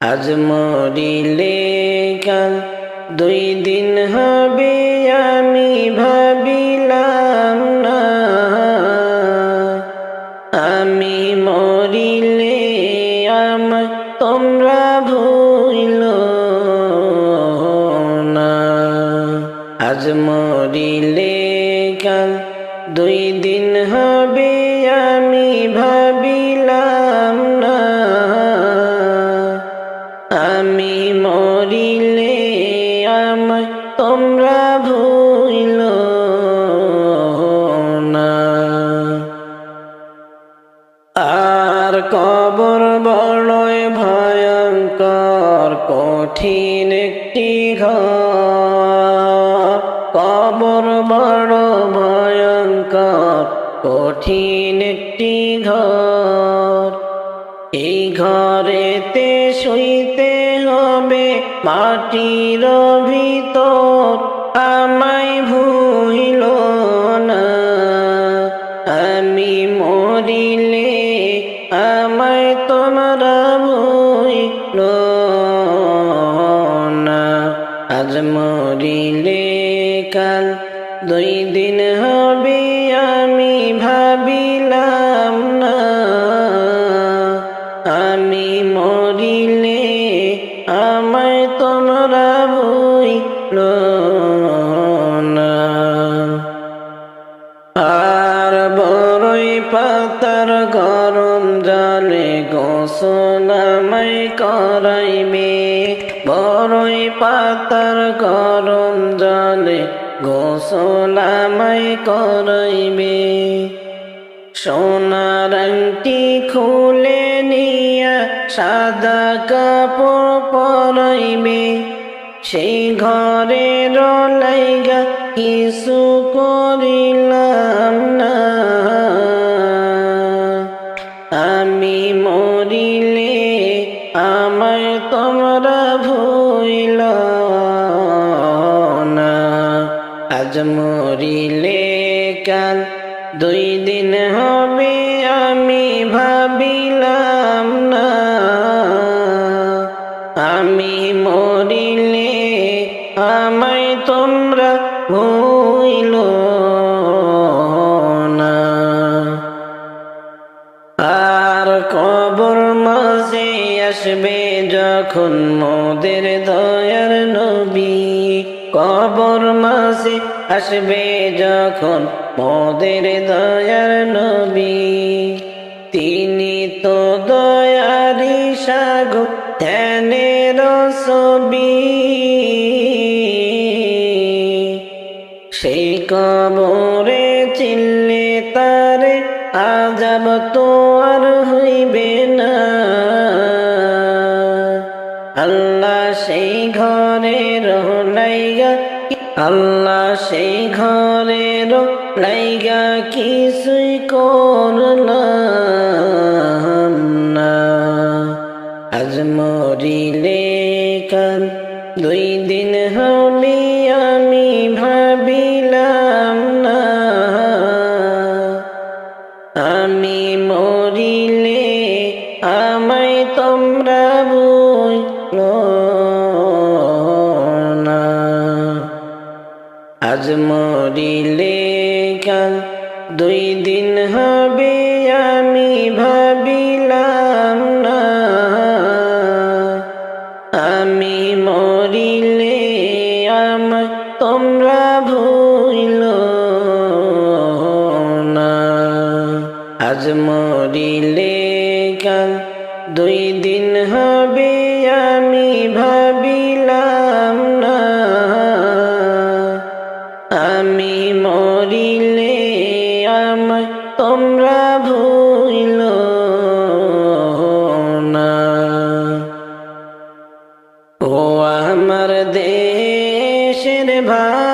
আজ মরিলে কাল দুই দিন হবে। কঠিন একটি ঘর বড় ভয়ঙ্কর কঠিন একটি ঘর এই ঘরেতে শুইতে হবে মাটির ভিতর। আমায় তোমরা ভুইল আর বড়ই পাতার গরম জলে গোসলামাই করাইবে বড়ই পাতার গরম জলে গোসলামাই করাইবে সোনার আংটি খুলে নিয়া সাদা কাপড় পরাইবে। সেই ঘরে রলাইগা কিছু করিলাম না। আমি মরিলে আমায় তোমরা ভুইল না। আজ আসবে যখন মোদের দয়ার নবী। কবর মাসে আসবে যখন মোদের দয়ার নবী। তিনি তো দয়ারি সাগো ধ্যানের ছবি। সেই কবরে চিনলে তারে আজাব তো আল্লাহ সেই ঘরে আজ মরিলে কাল দুই দিন হবে আমি ভাবিলাম আমার দেশের ভাই।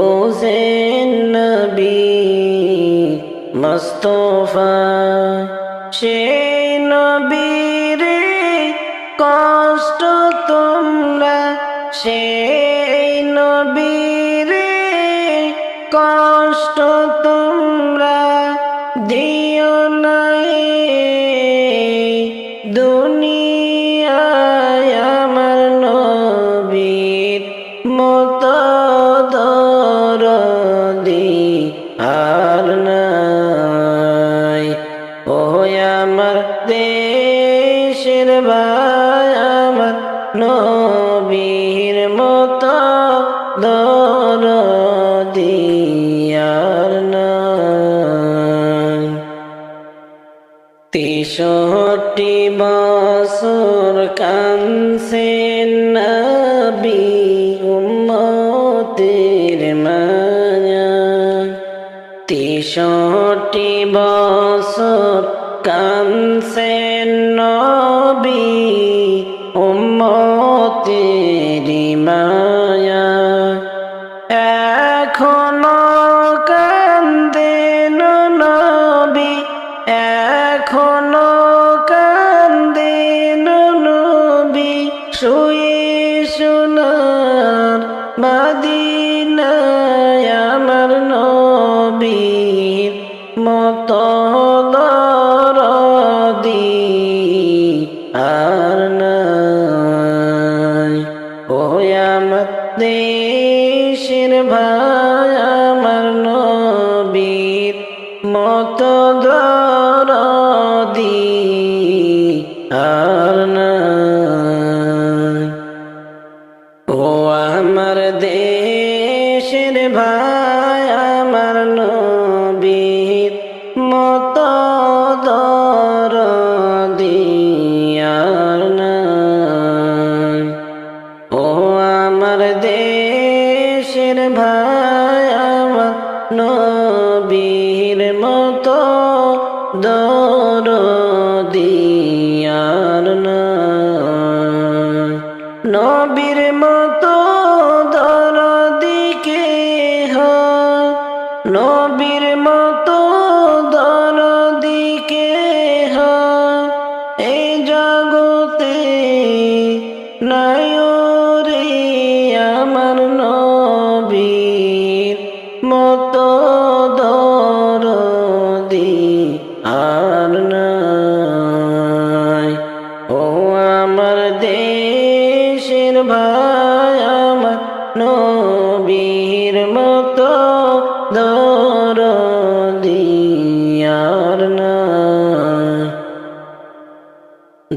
বসেন নবী মস্তফা সে নবীর কষ্ট তোমরা সেই الدين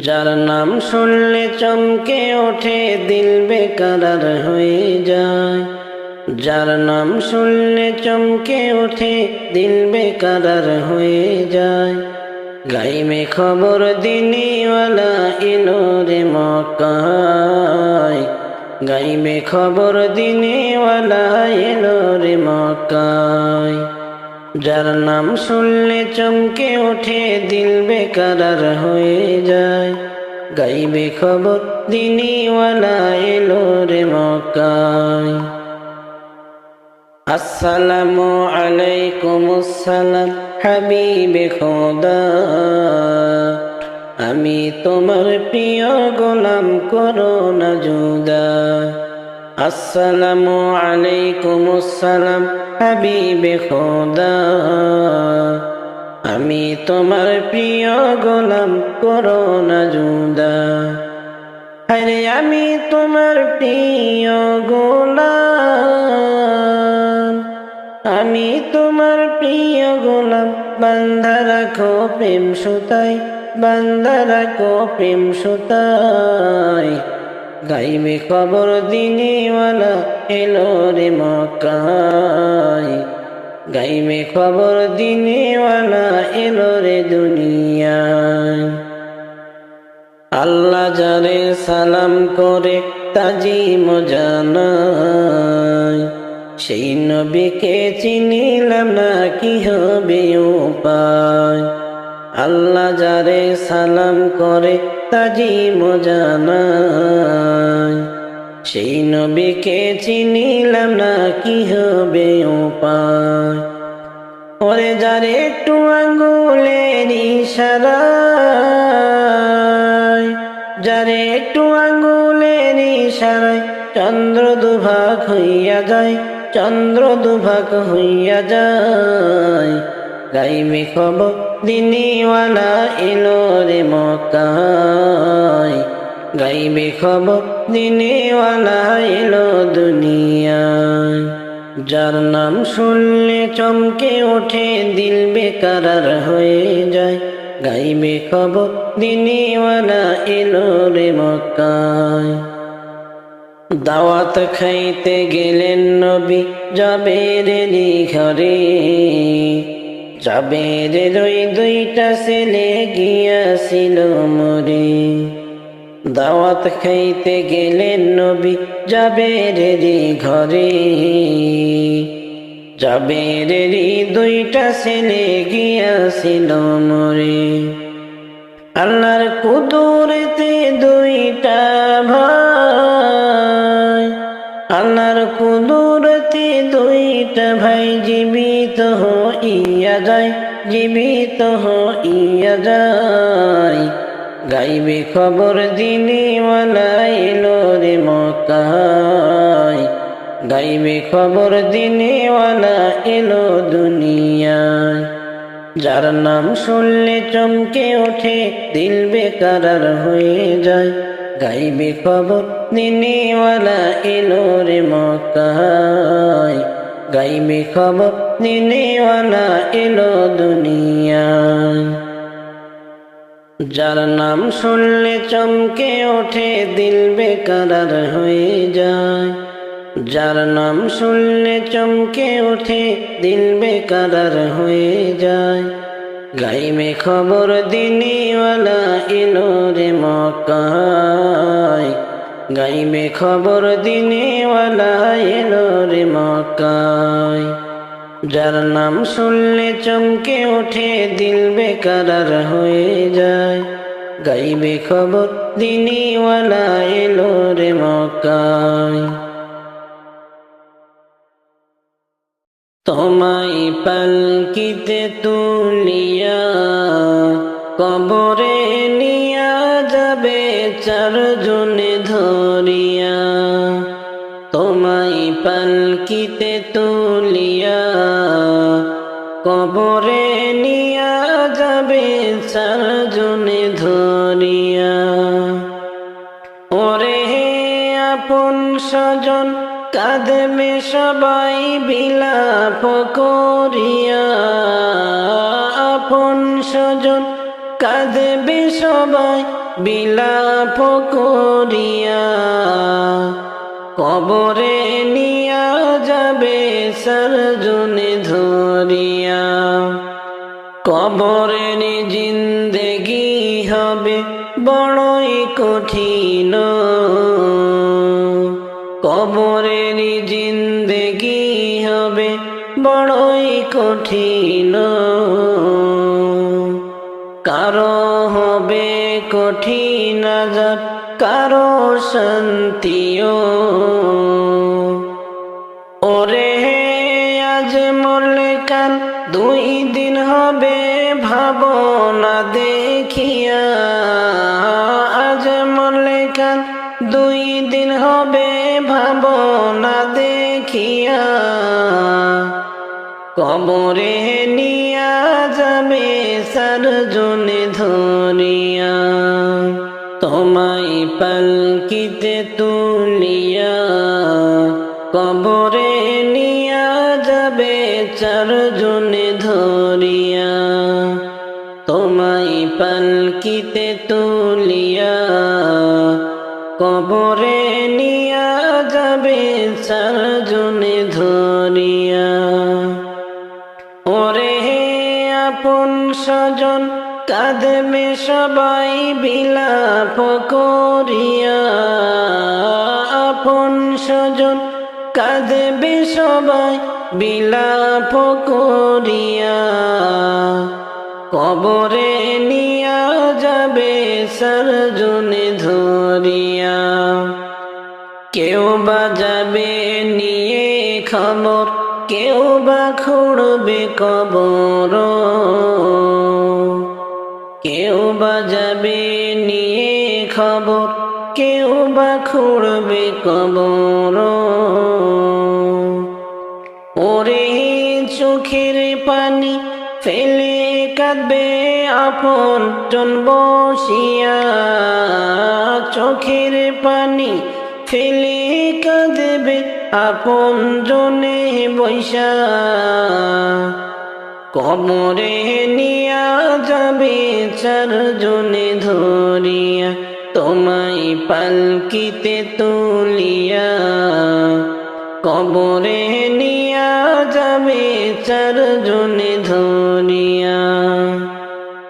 যার নাম শুনলে চমকে ওঠে, দিল বেকারার হয়ে যায়। যার নাম শুনলে চমকে ওঠে, দিল বেকারার হয়ে যায়। গাইমে খবর দিনীওয়ালা এলো রে মকায় গাইমে খবর দিনীওয়ালা এলো রে মকায় যার নাম শুনলে চমকে ওঠে, দিল বেকারার হয়ে যায়। গাইবে খবর দিনীওয়ালা এলো রে মকায় আসসালামু আলাইকুম, আসসালাম হাবিবে খোদা। আমি তোমার প্রিয় গোলাম করো না জুদা আসসালামু আলাইকুম, আসসালাম হাবিবে খোদা, আমি তোমার প্রিয় গোলাম করোনা জুদা আরে আমি তোমার প্রিয় গোলাম, আমি তোমার প্রিয় গোলাম। বান্ধা রাখো প্রেম সুতাই বান্ধা রাখো প্রেম সুতাই গাইবে খবর দিনেওয়ালা এলো রে মকাই গাইবে খবর দিনেওয়ালা এলো রে দুনিয়ায়। আল্লাহ যারে সালাম করে তাজিম জানাই সেই নবীকে চিনিলাম না কি হবে উপায়। আল্লাহ যারে সালাম করে তাজিম জানাই সেই নবীকে চিনিলাম না কি হবে উপায়। ওরে যারে একটু আঙ্গুলের ইশারায়, যারে একটু আঙ্গুলের ইশারায়, চন্দ্র দুভাগ হইয়া যায়, চন্দ্র দুভাগ হইয়া যায়। গাইবে খবর দিনীওয়ালা এলো রে মকায় গাইবে খবর দিনেওয়ালা এলো দুনিয়ায়। যার নাম শুনলে চমকে ওঠে, দিল বেকারার হয়ে যায়। গাইবে খবর দিনেওয়ালা এলো রে মক্কায়। দাওয়াত খাইতে গেলেন নবী, যাবের ঘরে যাবের ওই দুইটা ছেলে গিয়াছিল মরে। দাওয়াত খাইতে গেলেন নবী যাবের ঘরে। যাবের দুইটা ছেলে গিয়াছিল মরে। আল্লাহর কুদুরতে দুইটা ভাই যায়, জীবিত হইয়া যায়। গাইবে খবর দিনেওয়ালা এলো রে মকায় গাইবে খবর দিনেওয়ালা এলো দুনিয়ায়। যার নাম শুনলে চমকে ওঠে, দিল বেকারার হয়ে যায়। গাইবে খবর দিনেওয়ালা এলো রে মকায় গাইবে খবর দিনেওয়ালা এলো দুনিয়ায় যার নাম শুনলে চমকে ওঠে, দিল বেকারার হয়ে যায়। যার নাম শুনলে চমকে ওঠে, দিল বেকারার হয়ে যায়। গাইবে খবর, দিনেওয়ালা এলো রে মকায় গাইবে খবর দিনেওয়ালা এলো রে মকায় যার নাম শুনলে চমকে ওঠে, দিল বেকারার হয়ে যায়। গাইবে খবর দিনেওয়ালা এলো রে মকায় তোমায় পালকিতে তুলিয়া কবরে নিয়া যাবে চারজনে পালকিতে তুলিয়া কবরে নিয়া যাবে চারজনে ধরিয়া। ওরে আপন স্বজন, কাঁদবে সবাই বিলাপ করিয়া। আপন স্বজন, কাঁদবে সবাই বিলাপ করিয়া। কবরে নিয়া যাবে সরজনে ধরিয়া। কবরের জিন্দেগি হবে বড়ই কঠিন। কবরের জিন্দেগি হবে বড়ই কঠিন। কারও হবে কঠিন কারও শান্তিও। দেখিয়া কবরে নিয়া যাবে সারজনে ধরিয়া। তোমায় পালকিতে স্বজন কাঁদবে সবাই বিলাপ করিয়া। আপন স্বজন কাঁদবে সবাই বিলাপ করিয়া। কবরে নিয়া যাবে সরজনে ধরিয়া। কেউ বাজাবে নিয়ে খবর, কেউ বা খুঁড়বে কবর। কেউ বাজাবে নিয়ে খবর, কেউ বা খুঁড়বে কবর। ওরে চোখের পানি ফেলে কাঁদবে আপন জন বসিয়া। চোখের পানি ফেলে কাঁদবে আপন জনে বৈশা। কমরে নিয়া যাবে চারজনে ধরিয়া, তোমায় পালকিতে তুলিয়া। কবরে নিয়া যাবে চারজনে ধরিয়া,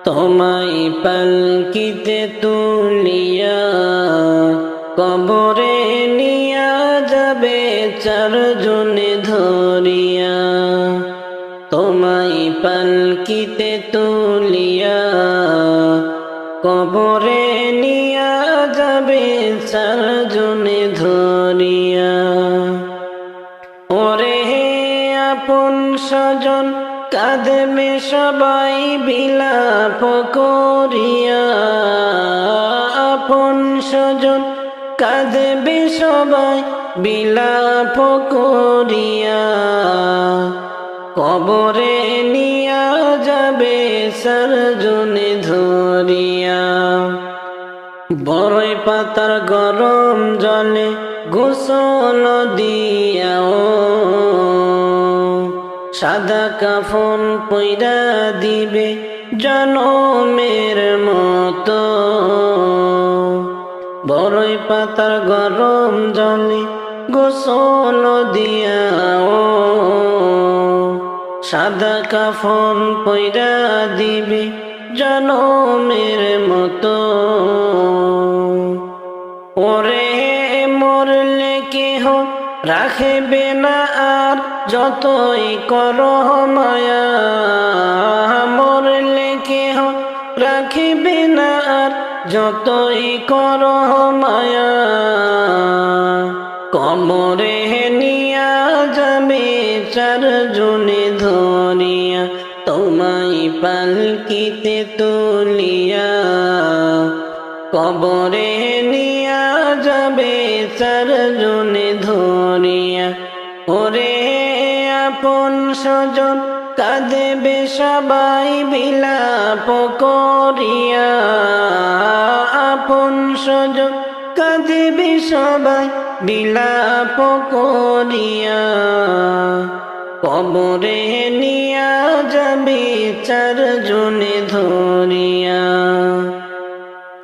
তোমায় পালকিতে তুলিয়া। কবরে নিয়া যাবে চারজনে পালকিতে তুলিয়া কবরে নিয়া যাবে চারজনে ধরিয়া। ওরে আপন স্বজন, কাঁদবে সবাই বিলাপ করিয়া। আপন স্বজন, কাঁদবে সবাই বিলাপ করিয়া। কবরে নিয়া যাবে সরজনে ধরিয়া। বড়ই পাতার গরম জলে গোসল দিয়াও। সাদা কাফন পইরা দিবে জনমের মতো। বড়ই পাতার গরম জলে গোসল দিয়াও। সাদা কাফন পইরা দিবে জনমের মতো। ওরে মরলে কেহ রাখবে না আর যতই কর মায়া। মরলে কেহ রাখিবে না আর যতই কর মায়া। কমরে কবরে নিয়া যাবে চারজনে ধরিয়া। ওরে আপন স্বজন কাঁদেবে সবাই বিলাপ করিয়া। আপন স্বজন কাঁদেবে সবাই বিলাপ করিয়া। কবরে নিয়া যাবে চারজনে ধরিয়া।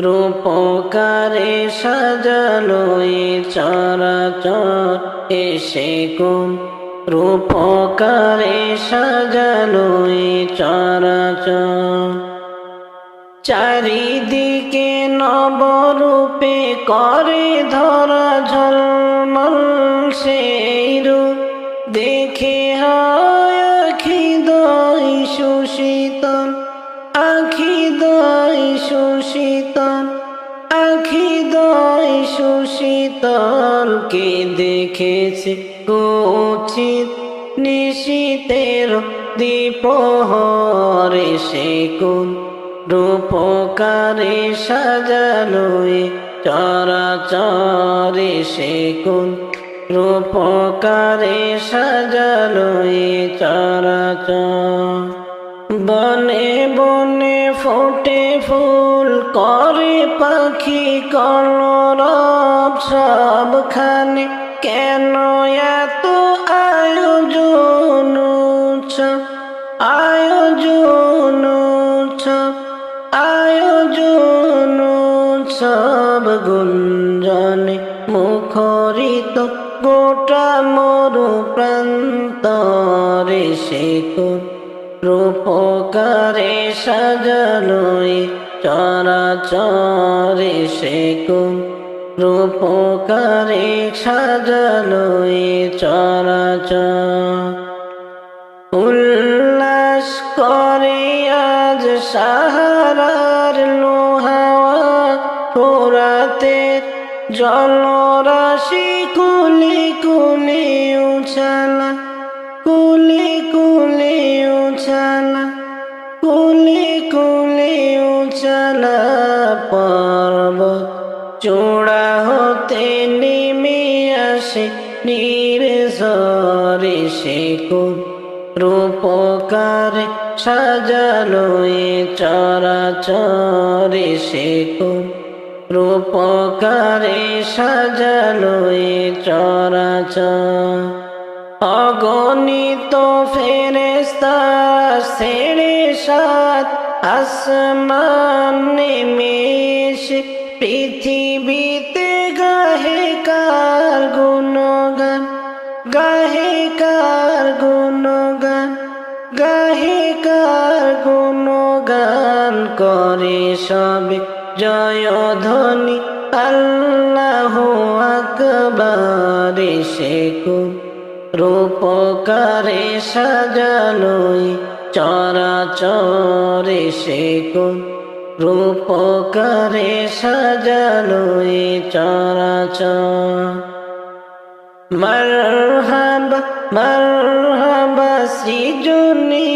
রূপকারে সাজালো চরাচর এসে কোন? রূপকারে সাজালো চরাচর। চারিদিকে নবরূপে করে ধরা ঝল কোমল সেই রূপ দেখে হয় সুশীতল কে দেখেছে কুচিত নিশীতের দীপহরে সে কোন রূপকারে সাজালোয় চরাচরে সে কোন রূপকারে সাজালোয় চরাচর বনে বনে ফোটে ফুল করে পাখি কলরব সবখানে কেন এত আয়োজন আয়োজন আয়োজন উৎসব গুঞ্জনে মুখরিত গোটা মরু প্রান্তরে কোন রূপকারে সাজালোয় চরাচরে কোন রূপকারে সাজালোয় চরাচর। উল্লাস করে আজ সাহারার লোহাওয়া পোরাতে জলরাশি কুলি কুলি উছালা রূপকারে সাজালো এ চরাচরে সে রূপকার সাজালো এ চরাচর। অগণিত ফেরেস্তা ছেড়ে সাত আসমান সবে জয় ধ্বনি আল্লাহ আকবরে সে রূপকারে সাজালোই চরাচরে সে রূপকারে সাজালোই চরাচর। মারহাবা মারহাবা, সৃজনী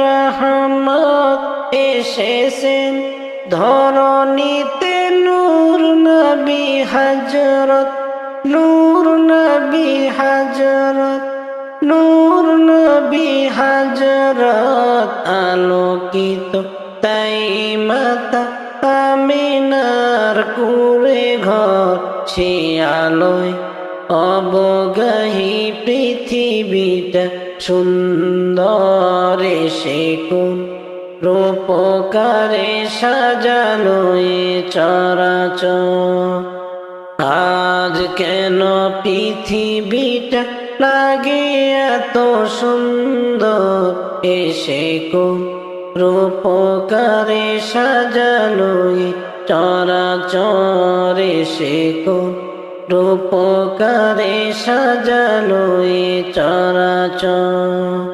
রহমত এসেছেন ধরণীতে নূর নবী হজরত নূর নবী হজরত নূর নবী হজরত আলোকিত তাই মাতা আমিনার কুড়ে ঘর, সে আলোয় অবগাহী পৃথিবীটা সুন্দরে সে কোন রূপকারে সাজালো এ চরাচর। আজ কেন পৃথিবীটা লাগে এত সুন্দর? এসে কোন রূপকারে সাজালো এ চরাচরে সে কোন রূপকারে সাজালো এ চরাচর।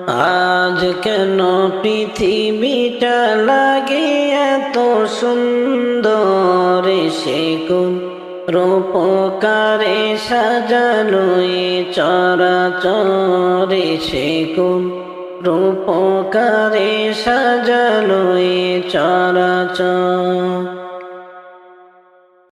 আজ কেন পৃথিবীটা লাগে এত সুন্দর? সে কোন রূপকারে সাজালো এ চরাচরে? সে কোন রূপকারে সাজালো এ